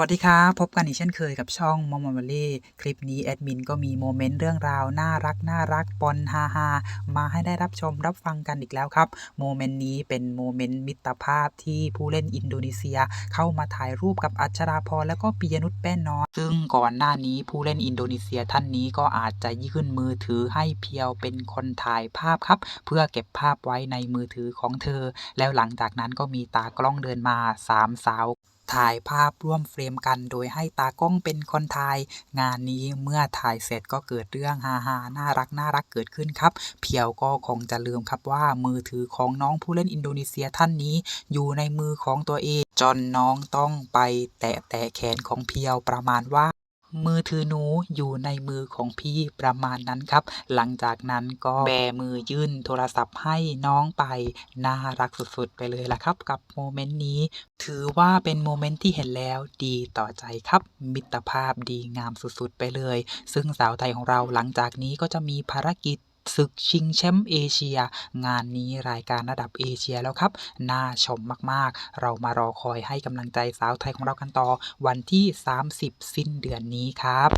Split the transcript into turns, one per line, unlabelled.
วัสดีครับ พบกันอีกเช่นเคยกับช่องมอมมอลลี่คลิปนี้แอดมินก็มีโมเมนต์เรื่องราว น่ารักน่ารักปนฮาฮามาให้ได้รับชมรับฟังกันอีกแล้วครับ โมเมนต์นี้เป็นโมเมนต์มิตรภาพที่ผู้เล่นอินโดนีเซีย เข้ามาถ่ายรูปกับอัชราพรแล้วก็ปิยนุชแป้นน้อยซึ่งก่อนหน้านี้ผู้เล่นอินโดนีเซียท่านนี้ก็อาจจะยื่นมือถือให้เพียวเป็นคนถ่ายภาพครับ เพื่อเก็บภาพไว้ในมือถือของเธอ แล้วหลังจากนั้นก็มีตากล้องเดินมาสามสาว ถ่ายภาพร่วมเฟรมกัน โดยให้ตากล้องเป็นคนถ่าย งานนี้เมื่อถ่ายเสร็จก็เกิดเรื่องฮาฮาๆน่ารักน่ารักเกิดขึ้นครับ เพียวก็คงจะลืมครับว่ามือถือของน้องผู้เล่นอินโดนีเซียท่านนี้ อยู่ในมือของตัวเอง จนน้องต้องไปแตะแตะแขนของเพียวประมาณว่า มือถือหนูอยู่ในมือของพี่ประมาณนั้นครับ หลังจากนั้นก็แบมือยื่นโทรศัพท์ให้น้องไป น่ารักสุดๆ ไปเลยล่ะครับ กับโมเมนต์นี้ ถือว่าเป็นโมเมนต์ที่เห็นแล้วดีต่อใจครับ มิตรภาพดีงามสุดๆ ไปเลย ซึ่งสาวไทยของเราหลังจากนี้ก็จะมีภารกิจ ศึกชิงแชมป์เอเชีย งานนี้รายการระดับเอเชียแล้วครับ น่าชมมากๆ เรามารอคอยให้กำลังใจสาวไทยของเรากันต่อ วันที่ 30 สิ้นเดือนนี้ครับ